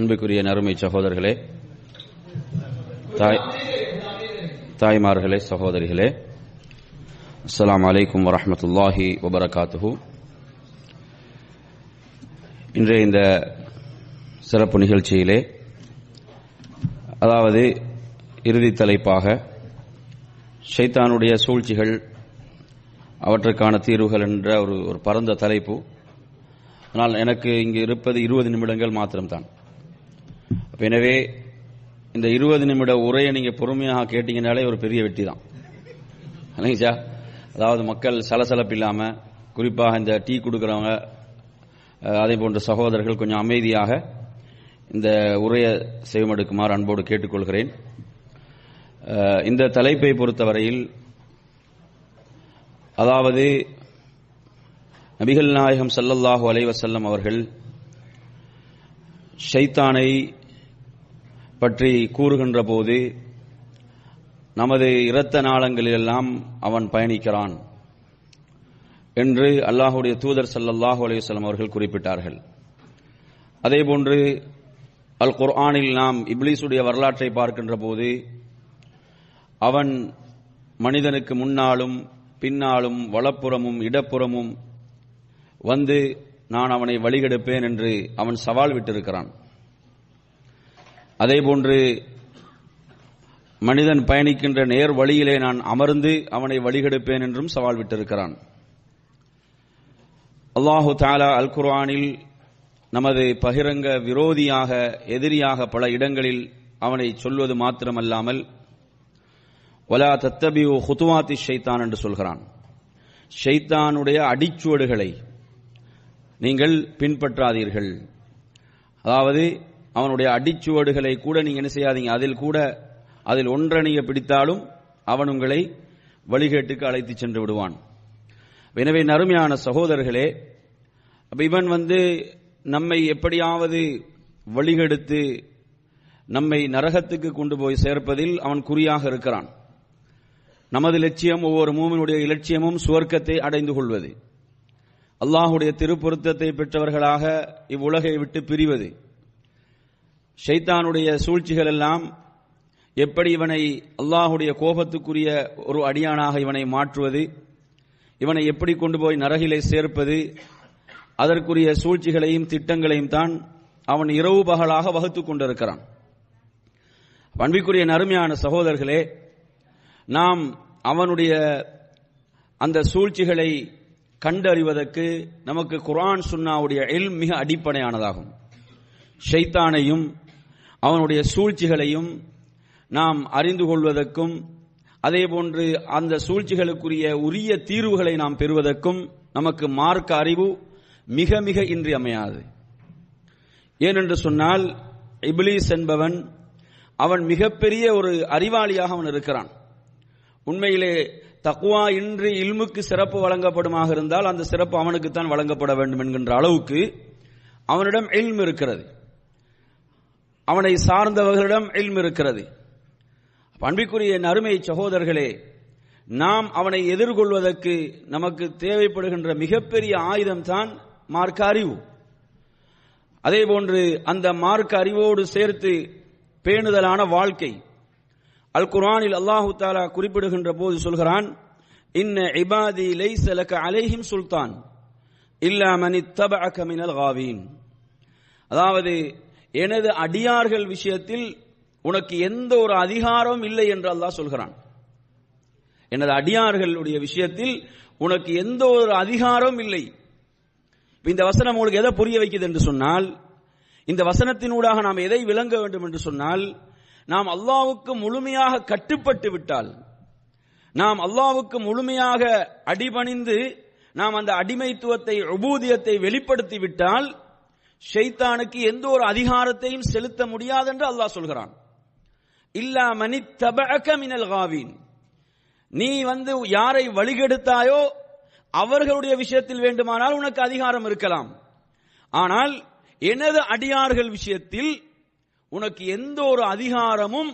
அன்புக்குரிய நறுமை சகோதரர்களே தாய் தாய்மார்களே சகோதரிகளே அஸ்லாம் அலைக்கும் வரமத்துல்லாஹி வபரகாத்துஹு. இன்றைய இந்த சிறப்பு நிகழ்ச்சியிலே அதாவது இறுதி தலைப்பாக ஷைத்தானுடைய சூழ்ச்சிகள் அவற்றுக்கான தீர்வுகள் என்ற ஒரு ஒரு பரந்த தலைப்பு. ஆனால் எனக்கு இங்கு இருப்பது இருபது நிமிடங்கள் மாத்திரம்தான். எனவே இந்த இருபது நிமிட உரையை நீங்க பொறுமையாக கேட்டீங்கனாலே ஒரு பெரிய வெற்றி தான். இல்லைங்க சார்? அதாவது மக்கள் சலசலப்பு இல்லாம குறிப்பாக இந்த டீ கொடுக்குறவங்க அதே போன்ற சகோதரர்கள் கொஞ்சம் அமைதியாக இந்த உரையை செய்வமெடுக்குமாறு அன்போடு கேட்டுக்கொள்கிறேன். இந்த தலைப்பை பொறுத்தவரையில் அதாவது நபிகள் நாயகம் சல்லல்லாஹு அலைவசல்லம் அவர்கள் ஷைத்தானை பற்றி கூறுகின்ற போது நமது இரத்த நாளங்களிலெல்லாம் அவன் பயணிக்கிறான் என்று அல்லாஹுடைய தூதர் ஸல்லல்லாஹு அலைஹி அவர்கள் குறிப்பிட்டார்கள். அதேபோன்று அல் குர்ஆனில் நாம் இப்லீஸுடைய வரலாற்றை பார்க்கின்ற போது அவன் மனிதனுக்கு முன்னாலும் பின்னாலும் வலப்புறமும் இடப்புறமும் வந்து நான் அவனை வழிகெடுப்பேன் என்று அவன் சவால் விட்டிருக்கிறான். அதேபோன்று மனிதன் பயணிக்கின்ற நேர் வழியிலே நான் அமர்ந்து அவனை வழிகெடுப்பேன் என்றும் சவால் விட்டிருக்கிறான். அல்லாஹு தாலா அல் குர்ஆனில் நமது பகிரங்க விரோதியாக எதிரியாக பல இடங்களில் அவனை சொல்வது மாத்திரமல்லாமல் வலா தத்தபியு ஹுத்துவாத்தி ஷைத்தான் என்று சொல்கிறான். ஷைத்தானுடைய அடிச்சுவடுகளை நீங்கள் பின்பற்றாதீர்கள். அதாவது அவனுடைய அடிச்சுவடுகளை கூட நீங்க என்ன செய்யாதீங்க. அதில் கூட அதில் ஒன்றை நீங்க பிடித்தாலும் அவன் உங்களை வழிகேட்டுக்கு அழைத்து சென்று விடுவான். எனவே நறுமையான சகோதரர்களே அப்ப இவன் வந்து நம்மை எப்படியாவது வழிகெடுத்து நம்மை நரகத்துக்கு கொண்டு போய் சேர்ப்பதில் அவன் குறியாக இருக்கிறான். நமது லட்சியம் ஒவ்வொரு மூமினுடைய இலட்சியமும் சுவர்க்கத்தை அடைந்து கொள்வது. அல்லாஹுடைய திருப்பொருத்தத்தை பெற்றவர்களாக இவ்வுலகை விட்டு பிரிவது. ஷைத்தானுடைய சூழ்ச்சிகள் எல்லாம் எப்படி இவனை அல்லாஹுடைய கோபத்துக்குரிய ஒரு அடியானாக இவனை மாற்றுவது இவனை எப்படி கொண்டு போய் நரகிலே சேர்ப்பது அதற்குரிய சூழ்ச்சிகளையும் திட்டங்களையும் தான் அவன் இரவு பகலாக வகுத்துக் கொண்டிருக்கிறான். பண்பிக்குரிய நறுமையான சகோதரர்களே நாம் அவனுடைய அந்த சூழ்ச்சிகளை கண்டறிவதற்கு நமக்கு குரான் சுன்னாவுடைய எல் மிக அடிப்படையானதாகும். ஷைத்தானையும் அவனுடைய சூழ்ச்சிகளையும் நாம் அறிந்து கொள்வதற்கும் அதேபோன்று அந்த சூழ்ச்சிகளுக்குரிய உரிய தீர்வுகளை நாம் பெறுவதற்கும் நமக்கு மார்க்க அறிவு மிக மிக இன்றியமையாது. ஏனென்று சொன்னால் இபிலிஸ் என்பவன் அவன் மிகப்பெரிய ஒரு அறிவாளியாக அவன் இருக்கிறான். உண்மையிலே தக்குவா இன்றி இல்முக்கு சிறப்பு வழங்கப்படுமாக இருந்தால் அந்த சிறப்பு அவனுக்குத்தான் வழங்கப்பட வேண்டும் என்கின்ற அளவுக்கு அவனிடம் இல்ம் இருக்கிறது. அவனை சார்ந்தவர்களிடம் இல்ம் இருக்கிறது. அன்பிற்குரிய அருமை சகோதரர்களே நாம் அவனை எதிர்கொள்வதற்கு நமக்கு தேவைப்படுகின்ற மிகப்பெரிய ஆயுதம் தான் மார்க்க அறிவு. அதேபோன்று அந்த மார்க்க அறிவோடு சேர்த்து பேணுதலான வாழ்க்கை. அல் குர்ஆனில் அல்லாஹு தாலா குறிப்பிடுகின்ற போது சொல்கிறான் இன்ன இபாதி லைஸ லக அலைஹிம் சுல்தான் இல்லா மன் இத்தபஅக மினல் காவீன். அதாவது எனது அடியார்கள் விஷயத்தில் உனக்கு எந்த ஒரு அதிகாரமும் இல்லை என்று அல்லாஹ் சொல்கிறான். எனது அடியார்களுடைய விஷயத்தில் உனக்கு எந்த ஒரு அதிகாரமும் இல்லை. இந்த வசனம் உங்களுக்கு எதை புரிய வைக்குது என்று சொன்னால் இந்த வசனத்தினூடாக நாம் எதை விளங்க வேண்டும் என்று சொன்னால் நாம் அல்லாவுக்கு முழுமையாக கட்டுப்பட்டு விட்டால் நாம் அல்லாவுக்கு முழுமையாக அடிபணிந்து நாம் அந்த அடிமைத்துவத்தை உபூதியத்தை வெளிப்படுத்தி விட்டால் ஷைத்தானுக்கு எந்த ஒரு அதிகாரத்தையும் செலுத்த முடியாது என்று அல்லாஹ் சொல்கிறான். இல்லா மணி தபக மினல் காவின். நீ வந்து யாரை வழிகெடுத்தாயோ அவர்களுடைய விஷயத்தில் வேண்டுமானால் உனக்கு அதிகாரம் இருக்கலாம். ஆனால் எனது அடியார்கள் விஷயத்தில் உனக்கு எந்த ஒரு அதிகாரமும்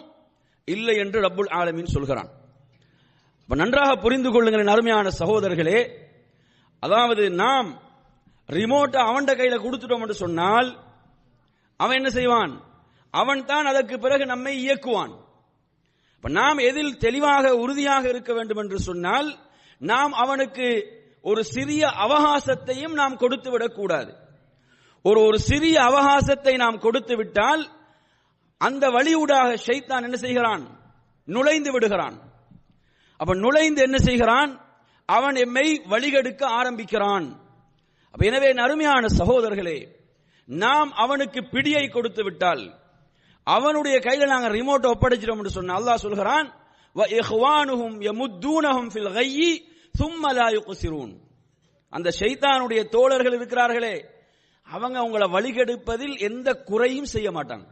இல்லை என்று ரப்புல் ஆலமின் சொல்கிறான். நன்றாக புரிந்து கொள்ளுங்கள் அருமையான சகோதரர்களே. அதாவது நாம் ரிமோட்டை அவன்ட கையில கொடுத்துட்டோம் என்று சொன்னால் அவன் என்ன செய்வான்? அவன் தான் அதற்கு பிறகு நம்மை இயக்குவான். இப்ப நாம் எதில் தெளிவாக உறுதியாக இருக்க வேண்டும் என்று சொன்னால் நாம் அவனுக்கு ஒரு சிறிய அவகாசத்தையும் நாம் கொடுத்து விடக்கூடாது. ஒரு ஒரு சிறிய அவகாசத்தை நாம் கொடுத்து விட்டால் அந்த வழியூடாக ஷைத்தான் என்ன செய்கிறான்? நுழைந்து விடுகிறான். அப்ப நுழைந்து என்ன செய்கிறான்? அவன் எம்மை வழிகெடுக்க ஆரம்பிக்கிறான். எனவே அருமையான சகோதரர்களே நாம் அவனுக்கு பிடியை கொடுத்து விட்டால் அவனுடைய கையில நாங்கள் ரிமோட் ஒப்படைச்சிடும் என்று சொன்ன அல்லாஹ் சொல்கிறான் வ ஃபில் கையி சும்ம லா அந்த ஷைத்தானுடைய தோழர்கள் இருக்கிறார்களே அவங்க உங்களை வழிகெடுப்பதில் எந்த குறையும் செய்ய மாட்டாங்க.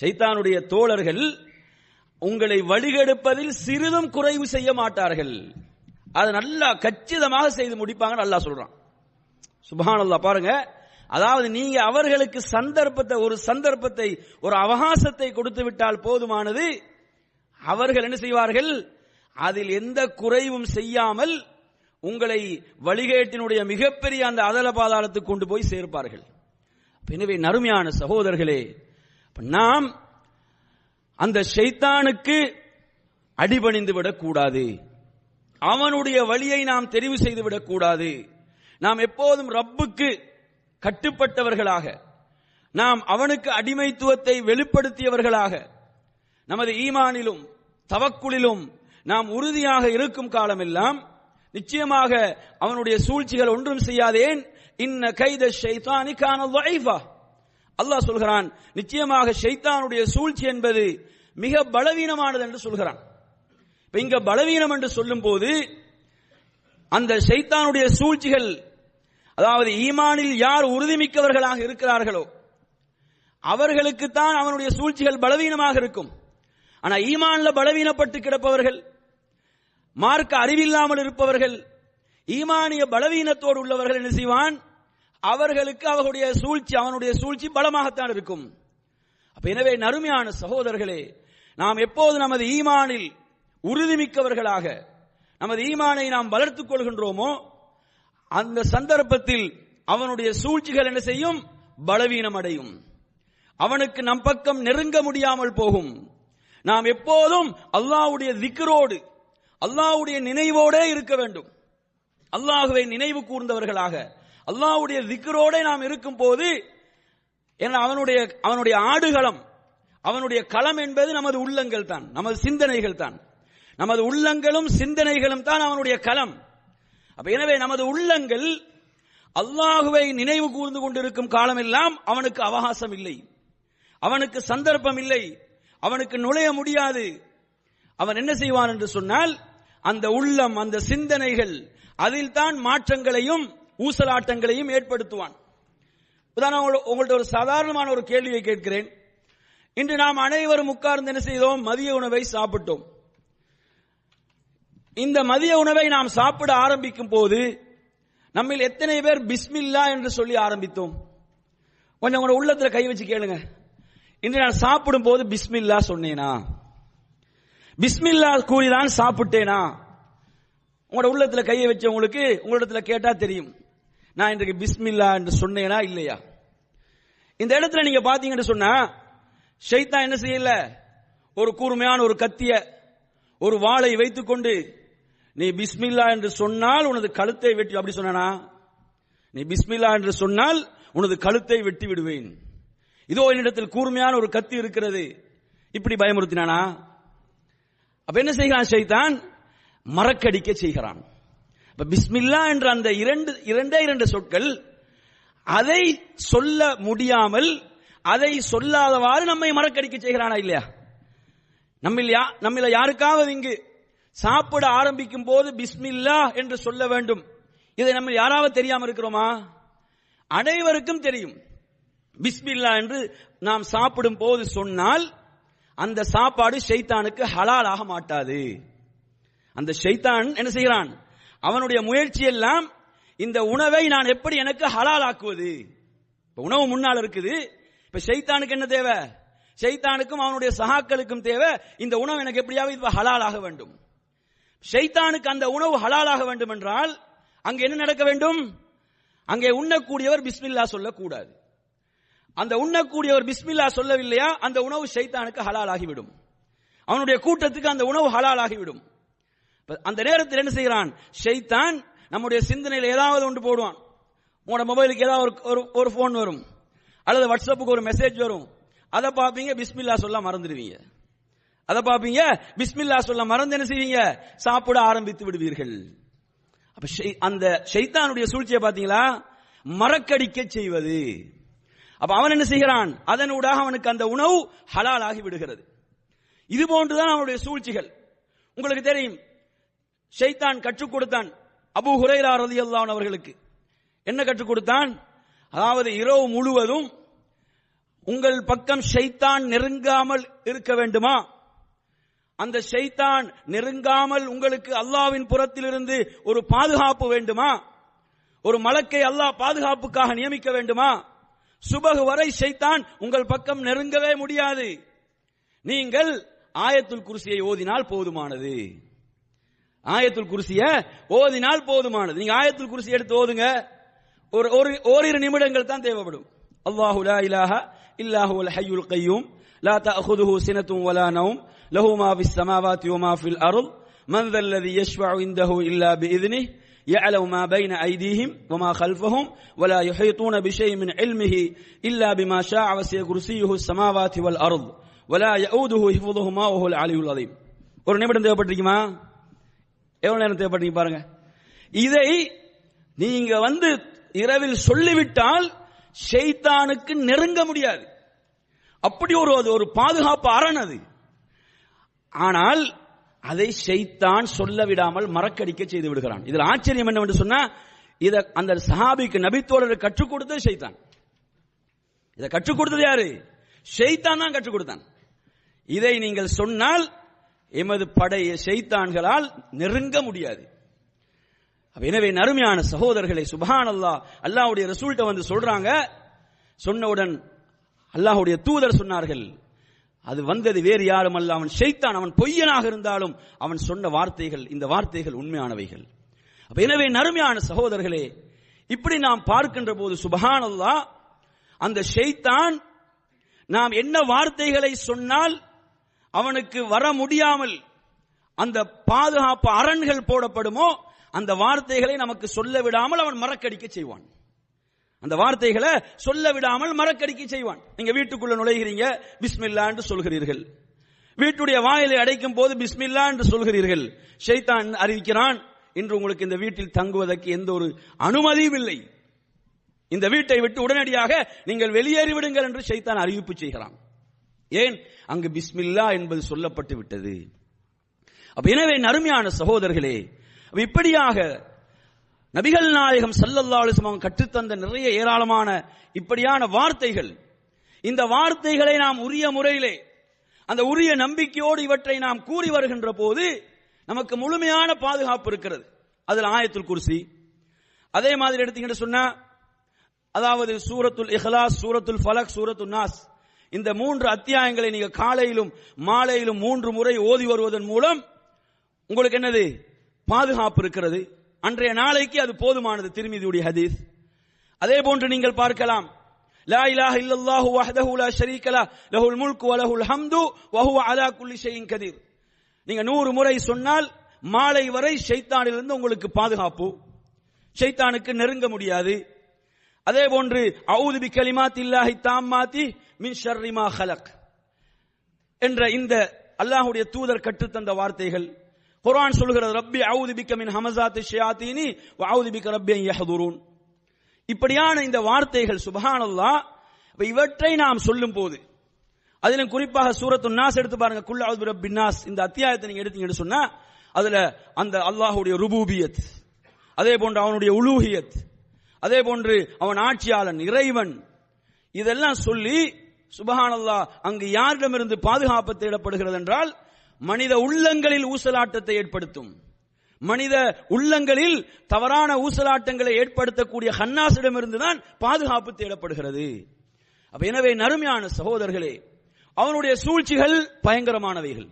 ஷைத்தானுடைய தோழர்கள் உங்களை வழிகெடுப்பதில் சிறிதும் குறைவு செய்ய மாட்டார்கள். அதை நல்லா கச்சிதமாக செய்து முடிப்பாங்க நல்லா சொல்றான். சுபஹானல்லா பாருங்க. அதாவது நீங்க அவர்களுக்கு சந்தர்ப்பத்தை ஒரு சந்தர்ப்பத்தை ஒரு அவகாசத்தை கொடுத்து விட்டால் போதுமானது. அவர்கள் என்ன செய்வார்கள்? அதில் எந்த குறைவும் செய்யாமல் உங்களை வழிகேட்டினுடைய மிகப்பெரிய அந்த அதல பாதாளத்துக்கு கொண்டு போய் சேர்ப்பார்கள். எனவே நறுமையான சகோதரர்களே நாம் அந்த ஷைத்தானுக்கு அடிபணிந்து விடக்கூடாது. அவனுடைய வழியை நாம் தெரிவு செய்து விடக்கூடாது. நாம் எப்போதும் ரப்புக்கு கட்டுப்பட்டவர்களாக நாம் அவனுக்கு அடிமைத்துவத்தை வெளிப்படுத்தியவர்களாக நமது ஈமானிலும் தவக்குளிலும் நாம் உறுதியாக இருக்கும் காலமெல்லாம் நிச்சயமாக அவனுடைய சூழ்ச்சிகள் ஒன்றும் செய்யாதேன். இன்ன கைத ஷைத்தானி கான அல்லாஹ் சொல்கிறான் நிச்சயமாக ஷைத்தானுடைய சூழ்ச்சி என்பது மிக பலவீனமானது என்று சொல்கிறான். இப்ப இங்க பலவீனம் என்று சொல்லும் போது அந்த ஷைத்தானுடைய சூழ்ச்சிகள் அதாவது ஈமானில் யார் உறுதிமிக்கவர்களாக இருக்கிறார்களோ அவர்களுக்கு தான் அவனுடைய சூழ்ச்சிகள் பலவீனமாக இருக்கும். ஆனா ஈமான்ல பலவீனப்பட்டு கிடப்பவர்கள் மார்க்க அறிவில்லாமல் இருப்பவர்கள் ஈமானிய பலவீனத்தோடு உள்ளவர்கள் என்ன செய்வான்? அவர்களுக்கு அவர்களுடைய சூழ்ச்சி அவனுடைய சூழ்ச்சி பலமாகத்தான் இருக்கும். அப்ப எனவே நறுமையான சகோதரர்களே நாம் எப்போது நமது ஈமானில் உறுதிமிக்கவர்களாக நமது ஈமானை நாம் வளர்த்துக் கொள்கின்றோமோ அந்த சந்தர்ப்பத்தில் அவனுடைய சூழ்ச்சிகள் என்ன செய்யும்? பலவீனம் அடையும் அவனுக்கு நம் பக்கம் நெருங்க முடியாமல் போகும். நாம் எப்போதும் அல்லாஹ்வுடைய திக்ரோடு அல்லாஹ்வுடைய நினைவோடே இருக்க வேண்டும். அல்லாஹுவை நினைவு கூர்ந்தவர்களாக அல்லாவுடைய திக்ரோட நாம் இருக்கும் போது ஏன்னா அவனுடைய அவனுடைய ஆடுகளம் அவனுடைய களம் என்பது நமது உள்ளங்கள் தான் நமது சிந்தனைகள் தான். நமது உள்ளங்களும் சிந்தனைகளும் தான் அவனுடைய களம். அப்ப எனவே நமது உள்ளங்கள் அல்லாஹுவை நினைவு கூர்ந்து கொண்டிருக்கும் காலமெல்லாம் அவனுக்கு அவகாசம் இல்லை. அவனுக்கு சந்தர்ப்பம் இல்லை. அவனுக்கு நுழைய முடியாது. அவன் என்ன செய்வான் என்று சொன்னால் அந்த உள்ளம் அந்த சிந்தனைகள் அதில் தான் மாற்றங்களையும் ஊசலாட்டங்களையும் ஏற்படுத்துவான். உதாரணம் உங்கள்ட்ட ஒரு சாதாரணமான ஒரு கேள்வியை கேட்கிறேன். இன்று நாம் அனைவரும் உட்கார்ந்து என்ன செய்தோம்? மதிய உணவை சாப்பிட்டோம். இந்த மதிய உணவை நாம் சாப்பிட ஆரம்பிக்கும் போது நம்மில் எத்தனை பேர் பிஸ்மில்லா என்று சொல்லி ஆரம்பித்தோம். கொஞ்சம் உங்களோட உள்ளத்துல கை வச்சு கேளுங்க. இன்று நான் சாப்பிடும் போது பிஸ்மில்லா சொன்னேனா? பிஸ்மில்லா கூறிதான் சாப்பிட்டேனா? உங்களோட உள்ளத்துல கையை வச்சவங்களுக்கு உங்களிடத்துல கேட்டா தெரியும். நான் இன்றைக்கு பிஸ்மில்லா என்று சொன்னேனா இல்லையா? இந்த இடத்துல நீங்க பாத்தீங்கன்னு சொன்னா ஷைத்தா என்ன செய்யல? ஒரு கூர்மையான ஒரு கத்திய ஒரு வாளை வைத்துக்கொண்டு நீ பிஸ்மில்லா என்று சொன்னால் உனது கழுத்தை வெட்டி அப்படி சொன்னானா? நீ பிஸ்மில்லா என்று சொன்னால் உனது கழுத்தை வெட்டி விடுவேன். இதோ என்னிடத்தில் கூர்மையான ஒரு கத்தி இருக்கிறது. இப்படி பயமுறுத்தினானா? அப்ப என்ன செய்கிறான் ஷைத்தான் மறக்கடிக்க செய்கிறான். இப்ப பிஸ்மில்லா என்ற அந்த இரண்டு இரண்டே இரண்டு சொற்கள் அதை சொல்ல முடியாமல் அதை சொல்லாதவாறு நம்மை மறக்கடிக்க செய்கிறானா இல்லையா? நம்ம இல்லையா நம்மில யாருக்காவது இங்கு சாப்பிட ஆரம்பிக்கும் போது பிஸ்மில்லா என்று சொல்ல வேண்டும். இதை நம்ம யாராவது தெரியாம இருக்கிறோமா? அனைவருக்கும் தெரியும். பிஸ்மில்லா என்று நாம் சாப்பிடும் போது சொன்னால் அந்த சாப்பாடு ஷைத்தானுக்கு ஹலால் ஆக மாட்டாது. அந்த ஷைத்தான் என்ன செய்கிறான்? அவனுடைய முயற்சி எல்லாம் இந்த உணவை நான் எப்படி எனக்கு ஹலால் ஆக்குவது? இப்ப உணவு முன்னால் இருக்குது. இப்ப ஷைத்தானுக்கு என்ன தேவை? ஷைத்தானுக்கும் அவனுடைய சகாக்களுக்கும் தேவை. இந்த உணவு எனக்கு எப்படியாவது இப்ப ஹலால் ஆக வேண்டும். ஷைத்தானுக்கு அந்த உணவு ஹலால் ஆக வேண்டும் என்றால் அங்கே என்ன நடக்க வேண்டும்? அங்கே உண்ணக்கூடியவர் பிஸ்மில்லா சொல்லக்கூடாது. அந்த உண்ணக்கூடியவர் பிஸ்மில்லா சொல்லவில்லையா? அந்த உணவு ஷைத்தானுக்கு ஹலால் ஆகிவிடும் அவனுடைய கூட்டத்துக்கு அந்த உணவு ஹலால் ஆகிவிடும் அந்த நேரத்தில் என்ன செய்கிறான்? ஷைத்தான் நம்முடைய சிந்தனையில் ஏதாவது ஒன்று போடுவான். உங்களோட மொபைலுக்கு ஏதாவது ஒரு- ஒரு ஒரு ஃபோன் வரும். அல்லது வாட்ஸ்அப்புக்கு ஒரு மெசேஜ் வரும். அதை பார்ப்பீங்க பிஸ்மில்லா சொல்ல மறந்துடுவீங்க. அதை பார்ப்பீங்க பிஸ்மில்லா சொல்ல மறந்து என்ன செய்வீங்க? சாப்பிட ஆரம்பித்து விடுவீர்கள். அப்ப அந்த ஷைத்தானுடைய சூழ்ச்சியை பாத்தீங்களா? மறக்கடிக்க செய்வது. அப்ப அவன் என்ன செய்கிறான்? அதனூடாக அவனுக்கு அந்த உணவு ஹலால் ஆகி விடுகிறது. இது போன்றுதான் அவனுடைய சூழ்ச்சிகள். உங்களுக்கு தெரியும் ஷைத்தான் கற்றுக் கொடுத்தான் அபு ஹுரைரா ரலியல்லாஹு அவர்களுக்கு. என்ன கற்றுக் கொடுத்தான்? அதாவது இரவு முழுவதும் உங்கள் பக்கம் ஷைத்தான் நெருங்காமல் இருக்க வேண்டுமா? அந்த ஷைத்தான் நெருங்காமல் உங்களுக்கு அல்லாவின் புறத்திலிருந்து ஒரு பாதுகாப்பு வேண்டுமா? ஒரு மலக்கை அல்லாஹ் பாதுகாப்புக்காக நியமிக்க வேண்டுமா? சுபகு வரை ஷைத்தான் உங்கள் பக்கம் நெருங்கவே முடியாது. நீங்கள் ஆயத்துல் குருசியை ஓதினால் போதுமானது. ஆயத்துல் குருசிய ஓதினால் போதுமானது. நீங்க ஆயத்துல் குருசி எடுத்து ஓதுங்க. ஒரு ஒரு ஓரிரு நிமிடங்கள் தான் தேவைப்படும். அல்லாஹு லா இலாஹ இல்லாஹு அல் ஹய்யுல் கய்யூம் லா தஅخذஹு சினத்தும் வலா له ما في السماوات وما في الأرض من ذا الذي يشفع عنده إلا بإذنه يعلم ما بين أيديهم وما خلفهم ولا يحيطون بشيء من علمه إلا بما شاء وسع كرسيه السماوات والأرض ولا يؤوده حفظهما وهو العلي العظيم ஒரு நிமிடம் தேவைப்பட்டிருக்குமா எவ்வளவு நேரம் தேவைப்பட்டீங்க பாருங்க இதை நீங்க வந்து இரவில் சொல்லிவிட்டால் ஷெய்தானுக்கு நெருங்க முடியாது அப்படி ஒரு ஒரு பாதுகாப்பு அரண் அது ஆனால் அதை ஷைத்தான் சொல்ல விடாமல் மறக்கடிக்க செய்து விடுகிறான். இதில் ஆச்சரியம் என்னவென்று சொன்னா இத அந்த சஹாபிக்கு நபித்தோழர் கற்றுக் கொடுத்தது ஷைத்தான். இதை கற்றுக் கொடுத்தது யாரு? செய்தான் தான் கற்றுக் கொடுத்தான். இதை நீங்கள் சொன்னால் எமது படைய செய்தான்களால் நெருங்க முடியாது. எனவே நறுமையான சகோதரர்களை சுபான் அல்லா அல்லாவுடைய ரசூல்கிட்ட வந்து சொல்றாங்க. சொன்னவுடன் அல்லாஹுடைய தூதர் சொன்னார்கள் அது வந்தது வேறு யாரும் அல்ல அவன் ஷைத்தான் அவன் பொய்யனாக இருந்தாலும் அவன் சொன்ன வார்த்தைகள் இந்த வார்த்தைகள் உண்மையானவைகள். அப்ப எனவே நறுமையான சகோதரர்களே இப்படி நாம் பார்க்கின்ற போது சுபஹானல்லா அந்த ஷெய்தான் நாம் என்ன வார்த்தைகளை சொன்னால் அவனுக்கு வர முடியாமல் அந்த பாதுகாப்பு அரண்கள் போடப்படுமோ அந்த வார்த்தைகளை நமக்கு சொல்ல விடாமல் அவன் மறக்கடிக்க செய்வான். அந்த வார்த்தைகளை சொல்ல விடாமல் மறக்கடிக்கை செய்வான். நீங்க வீட்டுக்குள்ள நுழைகிறீங்க பிஸ்மில்லா என்று சொல்கிறீர்கள். வீட்டுடைய வாயிலை அடைக்கும் போது பிஸ்மில்லா என்று சொல்கிறீர்கள். ஷைத்தான் அறிவிக்கிறான் இன்று உங்களுக்கு இந்த வீட்டில் தங்குவதற்கு எந்த ஒரு அனுமதியும் இல்லை. இந்த வீட்டை விட்டு உடனடியாக நீங்கள் வெளியேறிவிடுங்கள் என்று ஷைத்தான் அறிவிப்பு செய்கிறான். ஏன்? அங்கு பிஸ்மில்லா என்பது சொல்லப்பட்டு விட்டது. அப்ப எனவே அருமையான சகோதரர்களே இப்படியாக நபிகள் நாயகம் சல்லல்லா அலிஸ்லாம் அவங்க கற்றுத்தந்த நிறைய ஏராளமான இப்படியான வார்த்தைகள். இந்த வார்த்தைகளை நாம் உரிய முறையிலே அந்த உரிய நம்பிக்கையோடு இவற்றை நாம் கூறி வருகின்ற போது நமக்கு முழுமையான பாதுகாப்பு இருக்கிறது. அதில் ஆயத்துல் குர்சி. அதே மாதிரி எடுத்தீங்கன்னு சொன்னா அதாவது சூரத்துல் இஹ்லாஸ் சூரத்துல் ஃபலக் சூரத்துல் நாஸ். இந்த மூன்று அத்தியாயங்களை நீங்க காலையிலும் மாலையிலும் மூன்று முறை ஓதி வருவதன் மூலம் உங்களுக்கு என்னது? பாதுகாப்பு இருக்கிறது. அன்றைய நாளைக்கு அது போதுமானது திருமிதியுடைய ஹதீஸ். அதே போன்று நீங்கள் பார்க்கலாம். லா இலாஹ இல்லல்லாஹு வஹ்தஹு லா ஷரீக லஹ் லஹுல் முல்கு வ லஹுல் ஹம்து வ ஹுவ அலா குல்லி ஷைஇன் கதீர். நீங்க நூறு முறை சொன்னால் மாலை வரை ஷைத்தானிலிருந்து உங்களுக்கு பாதுகாப்பு. ஷைத்தானுக்கு நெருங்க முடியாது. அதே போன்று அவுது பி கலிமாத்தில்லாஹி தாம்மாத்தி மின் ஷர்ரி மா ஹலக். என்ற இந்த அல்லாஹ்வுடைய தூதர் கற்றுத்தந்த வார்த்தைகள் குரான் சொல்கிறது ரப்பி அவுது பிக்க மின் ஹமசாத்தி ஷியாத்தீனி வ அவுது பிக்க ரப்பி யஹதுரூன். இப்படியான இந்த வார்த்தைகள் சுபஹானல்லா இவற்றை நாம் சொல்லும் போது அதிலும் குறிப்பாக சூரத்து நாஸ் எடுத்து பாருங்க குல் அவுது ரப்பின் நாஸ். இந்த அத்தியாயத்தை நீங்க எடுத்தீங்கன்னு சொன்னா அதுல அந்த அல்லாஹுடைய ருபூபியத் அதே போன்று அவனுடைய உலூஹியத் அதே போன்று அவன் ஆட்சியாளன் இறைவன் இதெல்லாம் சொல்லி சுபஹானல்லா அங்கு யாரிடமிருந்து பாதுகாப்பு தேடப்படுகிறது என்றால் மனித உள்ளங்களில் ஊசலாட்டத்தை ஏற்படுத்தும். மனித உள்ளங்களில் தவறான ஊசலாட்டங்களை ஏற்படுத்தக்கூடிய ஹன்னாசிடமிருந்து தான் பாதுகாப்பு தேடப்படுகிறது. அப்ப எனவே நறுமையான சகோதரர்களே அவனுடைய சூழ்ச்சிகள் பயங்கரமானவைகள்.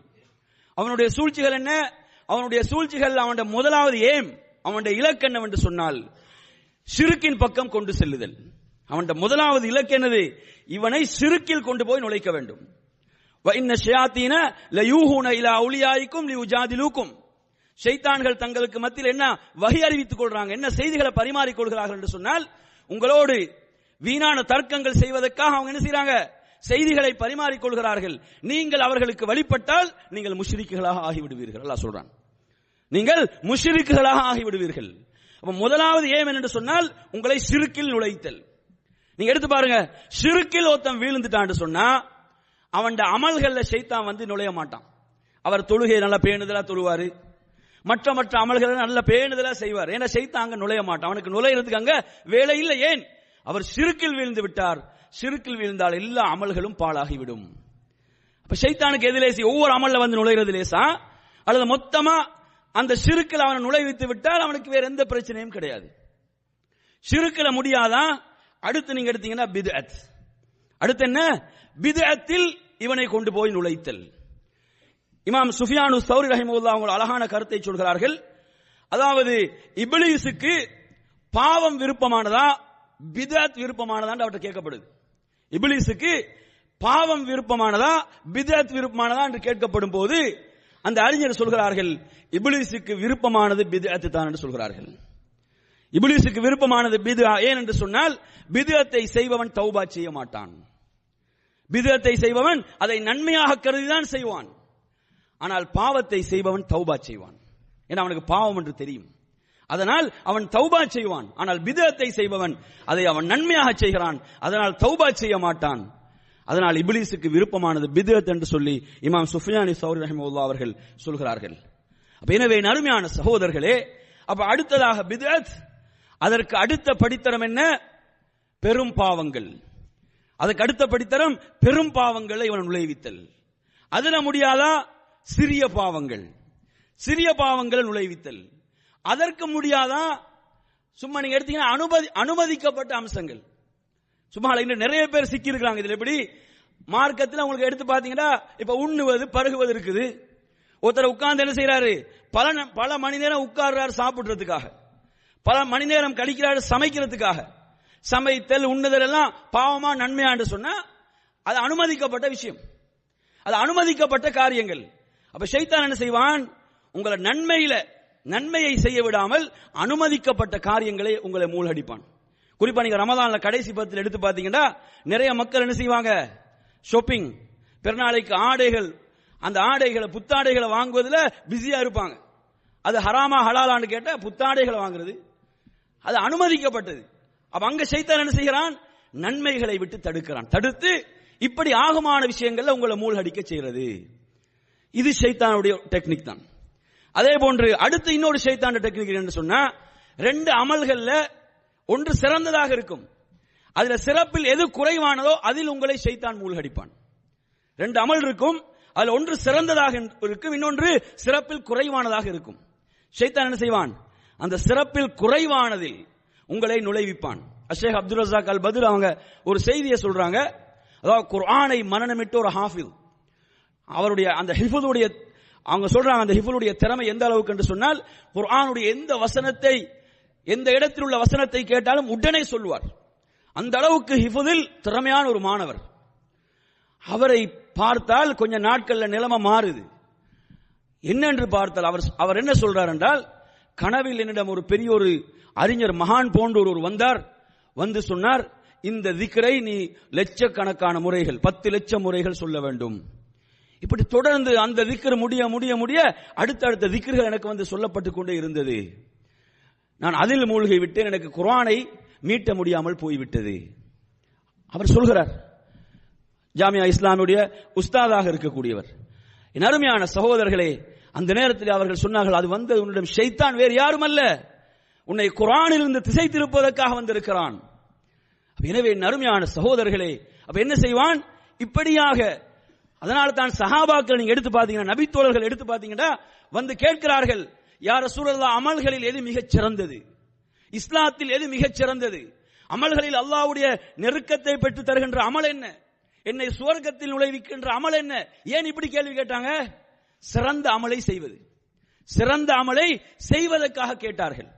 அவனுடைய சூழ்ச்சிகள் என்ன? அவனுடைய சூழ்ச்சிகள் அவனுடைய முதலாவது ஏம் அவனுடைய இலக்கு என்னவென்று சொன்னால் சிறுக்கின் பக்கம் கொண்டு செல்லுதல். அவனுடைய முதலாவது இலக்கு என்னது? இவனை சிறுக்கில் கொண்டு போய் நுழைக்க வேண்டும். இன்ன ஷயாத்தீன லயூஹூன இலா அவுலியாய்க்கும் லியுஜாதிலூக்கும் ஷைத்தான்கள் தங்களுக்கு மத்தியில் என்ன வகை அறிவித்துக் கொள்றாங்க? என்ன செய்திகளை பரிமாறிக் கொள்கிறார்கள் என்று சொன்னால் உங்களோடு வீணான தர்க்கங்கள் செய்வதற்காக அவங்க என்ன செய்யறாங்க செய்திகளை பரிமாறிக் கொள்கிறார்கள். நீங்கள் அவர்களுக்கு வழிபட்டால் நீங்கள் முஷ்ரிக்குகளாக ஆகிவிடுவீர்கள். அல்லாஹ் சொல்றான். நீங்கள் முஷ்ரிக்குகளாக ஆகிவிடுவீர்கள். அப்ப முதலாவது ஏம் என்று சொன்னால் உங்களை சிறுக்கில் நுழைத்தல். நீங்க எடுத்து பாருங்க. சிறுக்கில் ஒருத்தன் வீழ்ந்துட்டான்னு சொன்னா அவன் அமல்களில் சைத்தான் வந்து நுழைய மாட்டான். அவர் தொழுகை நல்லா பேணுதலா தொழுவாரு. மற்ற மற்ற அமல்களை நல்ல பேணுதலா செய்வார். ஏன்னா சைத்தான் அங்க நுழைய மாட்டான். அவனுக்கு நுழையிறதுக்கு அங்க வேலை இல்லை ஏன்? அவர் சிறுக்கில் வீழ்ந்து விட்டார். சிறுக்கில் வீழ்ந்தால் எல்லா அமல்களும் பாழாகிவிடும். அப்ப சைத்தானுக்கு எது லேசி ஒவ்வொரு அமல்ல வந்து நுழைகிறது லேசா? அல்லது மொத்தமா அந்த சிறுக்கில் அவனை நுழைவித்து விட்டால் அவனுக்கு வேற எந்த பிரச்சனையும் கிடையாது. சிறுக்கில முடியாதான் அடுத்து நீங்க எடுத்தீங்கன்னா பித்அத். அடுத்து என்ன? விதத்தில் இவனை கொண்டு போய் நுழைத்தல். இமாம் சுஃபியானு சௌரி ரஹிமுல்லா அவங்க அழகான கருத்தை சொல்கிறார்கள். அதாவது இபிலிஸுக்கு பாவம் விருப்பமானதா பிதத் விருப்பமானதான் அவர்கிட்ட கேட்கப்படுது. இபிலிஸுக்கு பாவம் விருப்பமானதா பிதத் விருப்பமானதா என்று கேட்கப்படும் போது அந்த அறிஞர் சொல்கிறார்கள் இபிலிஸுக்கு விருப்பமானது பிதத் தான் என்று சொல்கிறார்கள். இபிலிஸுக்கு விருப்பமானது பிதுஆ ஏன் என்று சொன்னால் பிதுஅத்தை செய்பவன் தௌபா செய்ய மாட்டான். விதத்தை செய்பவன் அதை நன்மையாக கருதிதான் செய்வான். ஆனால் பாவத்தை செய்பவன் தௌபா செய்வான். ஏன்னா அவனுக்கு பாவம் என்று தெரியும். அதனால் அவன் தௌபா செய்வான். ஆனால் விதத்தை செய்பவன் அதை அவன் நன்மையாக செய்கிறான். அதனால் தௌபா செய்ய மாட்டான். அதனால் இபிலிசுக்கு விருப்பமானது பிதத் என்று சொல்லி இமாம் சுஃபியானி சௌரி ரஹிமுல்லா அவர்கள் சொல்கிறார்கள். அப்ப எனவே அருமையான சகோதரர்களே அப்ப அடுத்ததாக பிதத் அதற்கு அடுத்த படித்தரம் என்ன? பெரும் பாவங்கள். அதுக்கு அடுத்த படித்தரம் பெரும் பாவங்களை இவன் நுழைவித்தல். அதுல முடியாதா? சிறிய பாவங்கள். சிறிய பாவங்களை நுழைவித்தல். அதற்கு முடியாதா? சும்மா நீங்க எடுத்தீங்கன்னா அனுமதி அனுமதிக்கப்பட்ட அம்சங்கள். சும்மா இன்னும் நிறைய பேர் சிக்கி இருக்கிறாங்க இதுல எப்படி? மார்க்கத்தில் உங்களுக்கு எடுத்து பாத்தீங்கன்னா இப்ப உண்ணுவது பருகுவது இருக்குது. ஒருத்தர் உட்கார்ந்து என்ன செய்யறாரு பல ந- பல மணி நேரம் உட்கார்றாரு சாப்பிடுறதுக்காக. பல மணி நேரம் கழிக்கிறாரு சமைக்கிறதுக்காக. சமைத்தல் உண்ணுதல் எல்லாம் பாவமா நன்மையாண்டு சொன்னா அது அனுமதிக்கப்பட்ட விஷயம். அது அனுமதிக்கப்பட்ட காரியங்கள். அப்ப ஷைத்தான் என்ன செய்வான்? உங்களை நன்மையில நன்மையை செய்ய விடாமல் அனுமதிக்கப்பட்ட காரியங்களை உங்களை மூழ்கடிப்பான். குறிப்பா நீங்க ரமதான்ல கடைசி பத்தில் எடுத்து பாத்தீங்கன்னா நிறைய மக்கள் என்ன செய்வாங்க? ஷாப்பிங் பிறநாளைக்கு ஆடைகள். அந்த ஆடைகளை புத்தாடைகளை வாங்குவதில் பிஸியா இருப்பாங்க. அது ஹராமா ஹலாலான்னு கேட்டால் புத்தாடைகளை வாங்குறது. அது அனுமதிக்கப்பட்டது. அப்ப அங்க சைத்தான் என்ன செய்கிறான்? நன்மைகளை விட்டு தடுக்கிறான். தடுத்து இப்படி ஆகமான விஷயங்கள்ல உங்களை மூழ்கடிக்க செய்யறது இது சைத்தானுடைய டெக்னிக் தான். அதே போன்று அடுத்து இன்னொரு சைத்தான டெக்னிக் என்ன சொன்னா ரெண்டு அமல்கள்ல ஒன்று சிறந்ததாக இருக்கும். அதுல சிறப்பில் எது குறைவானதோ அதில் உங்களை ஷைத்தான் மூழ்கடிப்பான். ரெண்டு அமல் இருக்கும் அதுல ஒன்று சிறந்ததாக இருக்கும் இன்னொன்று சிறப்பில் குறைவானதாக இருக்கும். சைத்தான் என்ன செய்வான்? அந்த சிறப்பில் குறைவானதில் உங்களை நுழைவிப்பான். அஷேக் அப்துல் ரசாக் அல் பதில் அவங்க ஒரு செய்தியை சொல்றாங்க. அதாவது குர்ஆனை மனநமிட்டு ஒரு ஹாஃபில் அவருடைய அந்த ஹிஃபுடைய அவங்க சொல்றாங்க அந்த ஹிஃபுடைய திறமை எந்த அளவுக்கு என்று சொன்னால் குர்ஆனுடைய எந்த வசனத்தை எந்த இடத்தில் உள்ள வசனத்தை கேட்டாலும் உடனே சொல்வார் அந்த அளவுக்கு ஹிஃபுதில் திறமையான ஒரு மாணவர். அவரை பார்த்தால் கொஞ்ச நாட்கள்ல நிலைமை மாறுது. என்னென்று பார்த்தால் அவர் அவர் என்ன சொல்றார் என்றால் கனவில் என்னிடம் ஒரு பெரிய ஒரு அறிஞர் மகான் போன்ற ஒருவர் வந்தார் வந்து சொன்னார் இந்த திக்கரை நீ லட்சக்கணக்கான முறைகள் பத்து லட்சம் முறைகள் சொல்ல வேண்டும். இப்படி தொடர்ந்து அந்த திக்கர் முடிய முடிய முடிய அடுத்தடுத்த திக்கர்கள் எனக்கு வந்து சொல்லப்பட்டு கொண்டே இருந்தது. நான் அதில் மூழ்கி விட்டேன் எனக்கு குரானை மீட்ட முடியாமல் போய்விட்டது. அவர் சொல்கிறார் ஜாமியா இஸ்லாமுடைய உஸ்தாதாக இருக்கக்கூடியவர். என் அருமையான சகோதரர்களே அந்த நேரத்தில் அவர்கள் சொன்னார்கள் அது வந்தது உன்னிடம் ஷைத்தான் வேறு யாரும் அல்ல உன்னை குரானிலிருந்து திசை திருப்பதற்காக வந்திருக்கிறான் எனவே என் அருமையான சகோதரர்களே அப்ப என்ன செய்வான்? இப்படியாக அதனால தான் சஹாபாக்கள் நீங்க எடுத்து பாத்தீங்கன்னா நபித்தோழர்கள் எடுத்து பாத்தீங்கன்னா வந்து கேட்கிறார்கள் யார் சூழல்லா அமல்களில் எது மிகச் சிறந்தது? இஸ்லாத்தில் எது மிகச் சிறந்தது? அமல்களில் அல்லாஹ்வுடைய நெருக்கத்தை பெற்று தருகின்ற அமல் என்ன? என்னை சுவர்க்கத்தில் நுழைவிக்கின்ற அமல் என்ன? ஏன் இப்படி கேள்வி கேட்டாங்க? சிறந்த அமலை செய்வது. சிறந்த அமலை செய்வதற்காக கேட்டார்கள்.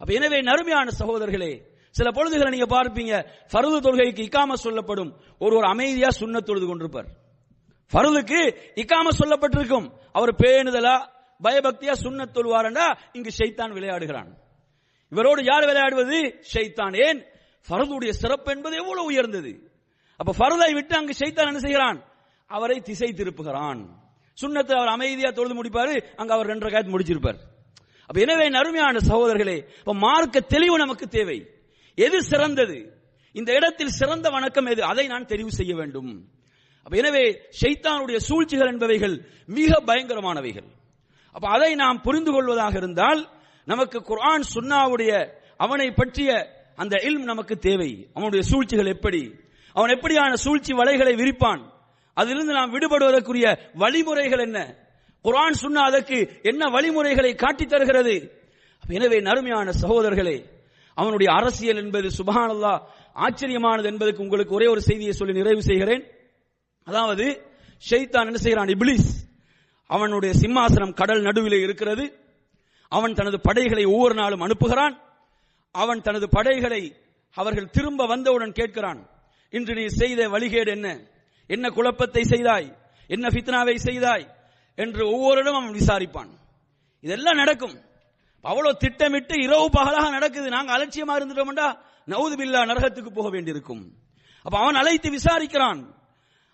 அப்ப எனவே நறுமையான சகோதரர்களே சில பொழுதுகளை நீங்க பார்ப்பீங்க. ஃபர்து தொழுகைக்கு இக்காம சொல்லப்படும். ஒரு ஒரு அமைதியா சுண்ணத் தொழுது கொண்டிருப்பார். பருதுக்கு இக்காம சொல்லப்பட்டிருக்கும். அவர் பேணுதலா பயபக்தியா சுண்ணத் தொழுவாரண்டா இங்கு ஷைத்தான் விளையாடுகிறான். இவரோடு யார் விளையாடுவது? ஷைத்தான். ஏன்? ஃபர்துடைய சிறப்பு என்பது எவ்வளவு உயர்ந்தது. அப்ப ஃபருதை விட்டு அங்கு ஷைத்தான் என்ன செய்கிறான்? அவரை திசை திருப்புகிறான். சுண்ணத்தை அவர் அமைதியா தொழுது முடிப்பாரு. அங்க அவர் ரெண்டரை காயத்து முடிச்சிருப்பார். அப்ப எனவே அருமையான சகோதரர்களே இப்ப மார்க்க தெளிவு நமக்கு தேவை. எது சிறந்தது? இந்த இடத்தில் சிறந்த வணக்கம் எது? அதை நான் தெரிவு செய்ய வேண்டும். அப்ப எனவே ஷைத்தானுடைய சூழ்ச்சிகள் என்பவைகள் மிக பயங்கரமானவைகள். அப்ப அதை நாம் புரிந்து கொள்வதாக இருந்தால் நமக்கு குர்ஆன் சுன்னாவுடைய அவனை பற்றிய அந்த இல்ம் நமக்கு தேவை. அவனுடைய சூழ்ச்சிகள் எப்படி? அவன் எப்படியான சூழ்ச்சி வலைகளை விரிப்பான்? அதிலிருந்து நாம் விடுபடுவதற்குரிய வழிமுறைகள் என்ன? குரான் சொன்ன அதற்கு என்ன வழிமுறைகளை காட்டித் தருகிறது? எனவே நறுமையான சகோதரர்களே அவனுடைய அரசியல் என்பது சுபானல்லா ஆச்சரியமானது என்பதற்கு உங்களுக்கு ஒரே ஒரு செய்தியை சொல்லி நிறைவு செய்கிறேன். அதாவது ஷெய்தான் என்ன செய்கிறான்? இபிலிஸ் அவனுடைய சிம்மாசனம் கடல் நடுவிலே இருக்கிறது. அவன் தனது படைகளை ஒவ்வொரு நாளும் அனுப்புகிறான். அவன் தனது படைகளை அவர்கள் திரும்ப வந்தவுடன் கேட்கிறான். இன்று நீ செய்த வழிகேடு என்ன? என்ன குழப்பத்தை செய்தாய்? என்ன ஃபித்னாவை செய்தாய்? என்று ஒவ்வொருடம் அவன் விசாரிப்பான். இதெல்லாம் நடக்கும். அவ்வளவு திட்டமிட்டு இரவு பகலாக நடக்குது. நாங்க அலட்சியமா இருந்துட்டோம்டா. நவுது பில்லா நரகத்துக்கு போக வேண்டியிருக்கும். அப்ப அவன் அழைத்து விசாரிக்கிறான்.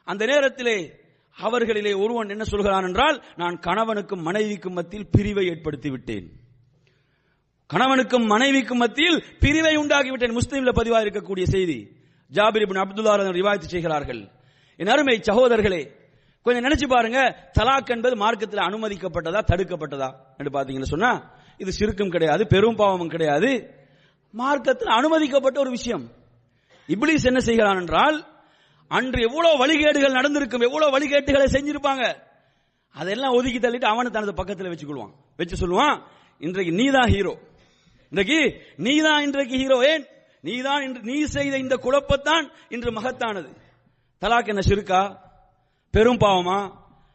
அந்த நேரத்திலே அவர்களிலே ஒருவன் என்ன சொல்கிறான் என்றால் நான் கணவனுக்கும் மனைவிக்கும் மத்தியில் பிரிவை ஏற்படுத்தி விட்டேன். கணவனுக்கும் மனைவிக்கும் மத்தியில் பிரிவை உண்டாகிவிட்டேன் முஸ்லீம்ல பதிவாக இருக்கக்கூடிய செய்தி. ஜாபிர் இப்னு அப்துல்லா ரிவாயத்து செய்கிறார்கள். என் அருமை சகோதரர்களே கொஞ்சம் நினைச்சு பாருங்க. தலாக் என்பது மார்க்கத்தில் அனுமதிக்கப்பட்டதா தடுக்கப்பட்டதா? என்று பாத்தீங்கன்னு சொன்னா இது சிறுக்கும் கிடையாது பெரும் பாவமும் கிடையாது. மார்க்கத்தில் அனுமதிக்கப்பட்ட ஒரு விஷயம். இப்ளீஸ் என்ன செய்கிறான் என்றால் அன்று எவ்வளவு வழிகேடுகள் நடந்திருக்கும் எவ்வளவு வழிகேட்டுகளை செஞ்சிருப்பாங்க. அதெல்லாம் ஒதுக்கி தள்ளிட்டு அவனை தனது பக்கத்தில் வச்சுக்கொள்வான். வச்சு சொல்லுவான் இன்றைக்கு நீதான் ஹீரோ. இன்றைக்கு நீதான் இன்றைக்கு ஹீரோ ஏன்? நீதான் இன்று நீ செய்த இந்த குழப்பத்தான் இன்று மகத்தானது. தலாக் என்ன சிறுக்கா? பெரும் பாவமா?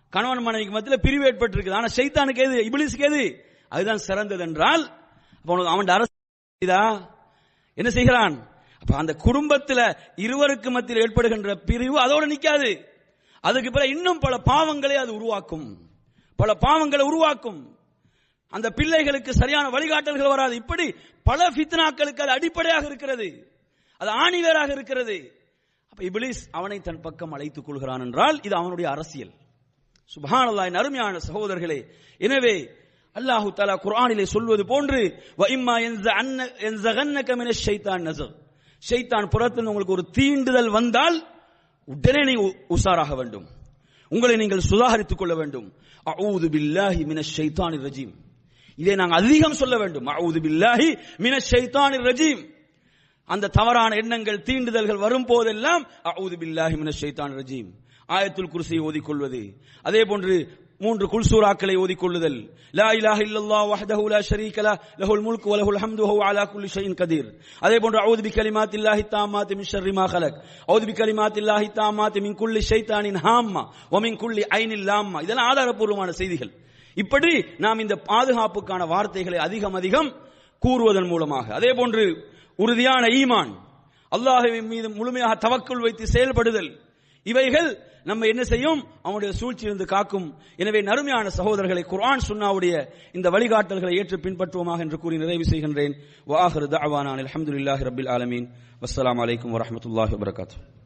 கணவன் மனைவிக்கு மத்தியில் பிரிவு ஏற்பட்டிருக்குது. ஆனா சைத்தானுக்கு எது? இபிலிஸ்க்கு எது? அதுதான் சிறந்தது என்றால் அப்ப அவன் அரசு செய்தா? என்ன செய்கிறான்? அப்ப அந்த குடும்பத்தில் இருவருக்கு மத்தியில் ஏற்படுகின்ற பிரிவு அதோட நிக்காது. அதுக்கு பிறகு இன்னும் பல பாவங்களை அது உருவாக்கும். பல பாவங்களை உருவாக்கும். அந்த பிள்ளைகளுக்கு சரியான வழிகாட்டல்கள் வராது. இப்படி பல ஃபித்னாக்களுக்கு அது அடிப்படையாக இருக்கிறது. அது ஆணிவேராக இருக்கிறது. அப்ப இபிலிஸ் அவனை தன் பக்கம் அழைத்துக் கொள்கிறான் என்றால் இது அவனுடைய அரசியல். சுபஹானல்லாஹ் அருமையான சகோதரர்களே எனவே அல்லாஹு தலா குர்ஆனிலே சொல்வது போன்று வ இம்மா யன்ஸகன்னக மினஷ் ஷைத்தான் நஸக் ஷைத்தான் புறத்தில் உங்களுக்கு ஒரு தீண்டுதல் வந்தால் உடனே நீ உஷாராக வேண்டும். உங்களை நீங்கள் சுதாகரித்துக் கொள்ள வேண்டும். அவுது பில்லாஹி மின ஷைத்தானிர் ரஜீம். இதை நாங்கள் அதிகம் சொல்ல வேண்டும். அவுது பில்லாஹி மின ஷைத்தானி ரஜீம். அந்த தவறான எண்ணங்கள் தீண்டுதல்கள் வரும் போதெல்லாம் அஊது பில்லாஹி மினஷ் ஷைத்தானிர் ரஜீம். ஆயத்துல் குருசியை ஓதிக்கொள்வது. அதே போன்று மூன்று குல்சூராக்களை ஓதிக்கொள்ளுதல். லா இலாஹ இல்லல்லாஹ் வஹ்தஹு லா ஷரீக லஹ் லஹுல் முல்கு வ லஹுல் ஹம்து ஹுவ அலா குல்லி ஷைஇன் கதீர். அதே போன்று அஊது பிகலிமாத்தில்லாஹி தாம்மாத்தி மின் ஷர்ரி மா ஹலக் அஊது பிகலிமாத்தில்லாஹி தாம்மாத்தி மின் குல்லி ஷைத்தானின் ஹாம்மா வ மின் குல்லி ஐனில் லாம்மா. இதெல்லாம் ஆதாரப்பூர்வமான செய்திகள். இப்படி நாம் இந்த பாதுகாப்புக்கான வார்த்தைகளை அதிகம் அதிகம் கூறுவதன் மூலமாக. அதே போன்று உறுதியான ஈமான் அல்லாஹுவின் மீது முழுமையாக தவக்குள் வைத்து செயல்படுதல் இவைகள் நம்ம என்ன செய்யும்? அவனுடைய சூழ்ச்சியிலிருந்து காக்கும். எனவே நறுமையான சகோதரர்களை குர்ஆன் சுன்னாவுடைய இந்த வழிகாட்டல்களை ஏற்று பின்பற்றுவோமாக என்று கூறி நிறைவு செய்கின்றேன். வாஹர் தஅவானா அலமதுல்லாஹி ரபில் ஆலமீன். வஸ்ஸலாமு அலைக்கும் வரமத்துல்லாஹி வபரகாத்துஹு